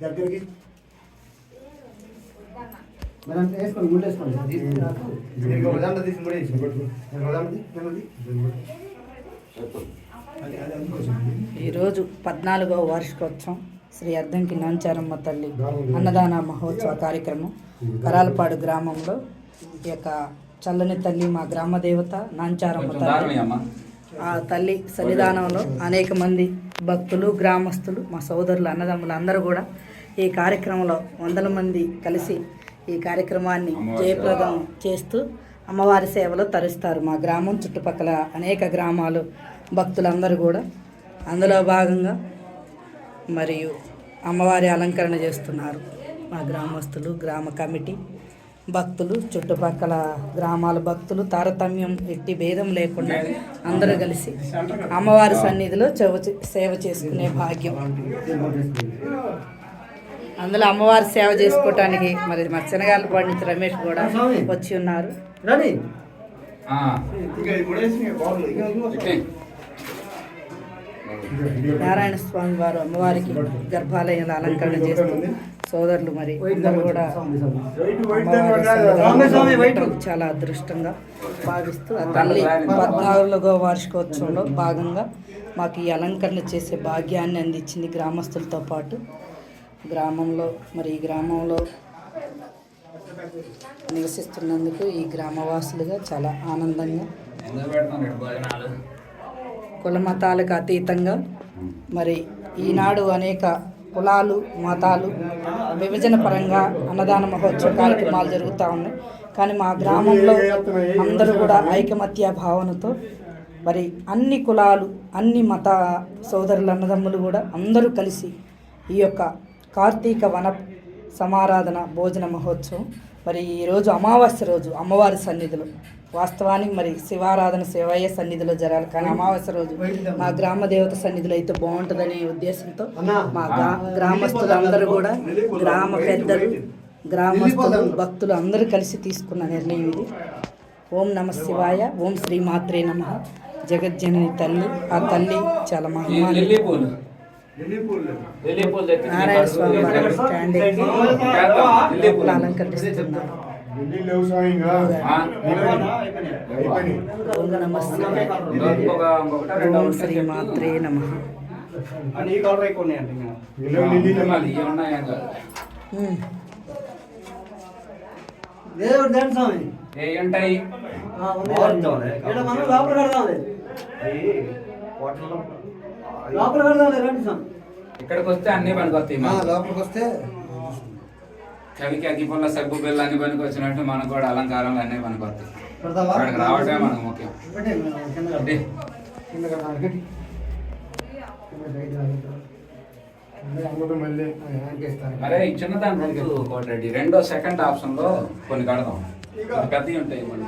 దగ్గరికి. మరి అంత వేసుకోండి ముందు ఈరోజు పద్నాలుగవ వార్షికోత్సవం శ్రీ అద్దంకి నాంచారమ్మ తల్లి అన్నదాన మహోత్సవ కార్యక్రమం కరాలపాడు గ్రామంలో ఈ యొక్క చల్లని తల్లి మా గ్రామ దేవత నాంచారమ్మ తల్లి. ఆ తల్లి సన్నిధానంలో అనేక మంది భక్తులు గ్రామస్తులు మా సోదరులు అన్నదమ్ములు అందరూ కూడా ఈ కార్యక్రమంలో వందల మంది కలిసి ఈ కార్యక్రమాన్ని జయప్రదం చేస్తూ అమ్మవారి సేవలో తరుస్తారు. మా గ్రామం చుట్టుపక్కల అనేక గ్రామాలు భక్తులందరూ కూడా. అందులో భాగంగా మరియు అమ్మవారి అలంకరణ చేస్తున్నారు. మా గ్రామస్తులు గ్రామ కమిటీ భక్తులు చుట్టుపక్కల గ్రామాల భక్తులు తారతమ్యం ఎట్టి భేదం లేకుండా అందరూ కలిసి అమ్మవారి సన్నిధిలో చెవ సేవ చేసుకునే భాగ్యం. అందులో అమ్మవారి సేవ చేసుకోవటానికి మరి మా శనగాలపాటి నుంచి రమేష్ కూడా వచ్చి ఉన్నారు. నారాయణ స్వామి వారు అమ్మవారికి గర్భాలయంలో అలంకరణ చేస్తూ సోదరులు మరి అందరూ కూడా చాలా అదృష్టంగా భావిస్తూ ఆ తల్లి పద్నాలుగో వార్షికోత్సవంలో భాగంగా మాకు ఈ అలంకరణ చేసే భాగ్యాన్ని అందించింది గ్రామస్తులతో పాటు గ్రామంలో మరి ఈ గ్రామంలో నివసిస్తున్నందుకు ఈ గ్రామవాసులుగా చాలా ఆనందంగా కుల మతాలకు అతీతంగా మరి ఈనాడు అనేక కులాలు మతాలు విభజన పరంగా అన్నదాన మహోత్సవ కార్యక్రమాలు జరుగుతూ ఉన్నాయి. కానీ మా గ్రామంలో అందరూ కూడా ఐకమత్య భావనతో మరి అన్ని కులాలు అన్ని మత సోదరుల అన్నదమ్ములు కూడా అందరూ కలిసి ఈ యొక్క కార్తీక వన సమారాధన భోజన మహోత్సవం. మరి ఈరోజు అమావాస్య రోజు అమ్మవారి సన్నిధిలో. వాస్తవానికి మరి శివారాధన శివయ్య సన్నిధిలో జరగాలి. కానీ అమావాస్య రోజు మా గ్రామ దేవత సన్నిధిలో అయితే బాగుంటుందనే ఉద్దేశంతో మా గ్రా గ్రామస్తులు అందరూ కూడా గ్రామ పెద్దలు గ్రామస్తులు భక్తులు అందరూ కలిసి తీసుకున్న నిర్ణయం ఇది. ఓం నమ శివాయ ఓం శ్రీ మాత్రే నమ. జగజ్జనని తల్లి ఆ తల్లి చాలా ఈ నారాయణ స్వామి వారి స్టాండ్ ఎక్కి లిల్లీ పూలు అలంకరిస్తున్నారు. ఓం. శ్రీ మాత్రే నమ? దేవుడు దండ స్వామి ఏ ఉంటాయి లోపల వాటర్లో లోపల కడదాంలే రండి స్వామి ఇక్కడికి వస్తే అన్ని మనకు. లోపలికి వస్తే కవికి అగ్గి పుల్ల సగ్గు బిల్ల అన్ని పనికి వచ్చినట్టు మనకు కూడా అలంకారాలు అన్నీ పనికొస్తాయి. పెడతావా అక్కడికి రావటమే మనకు ముఖ్యం. అరే ఈ చిన్న దాంట్లో కోటరెడ్డి రెండో. సెకండ్ ఆప్షన్లో కొన్ని కడదాం. పెద్దవి ఉంటాయి మళ్ళీ.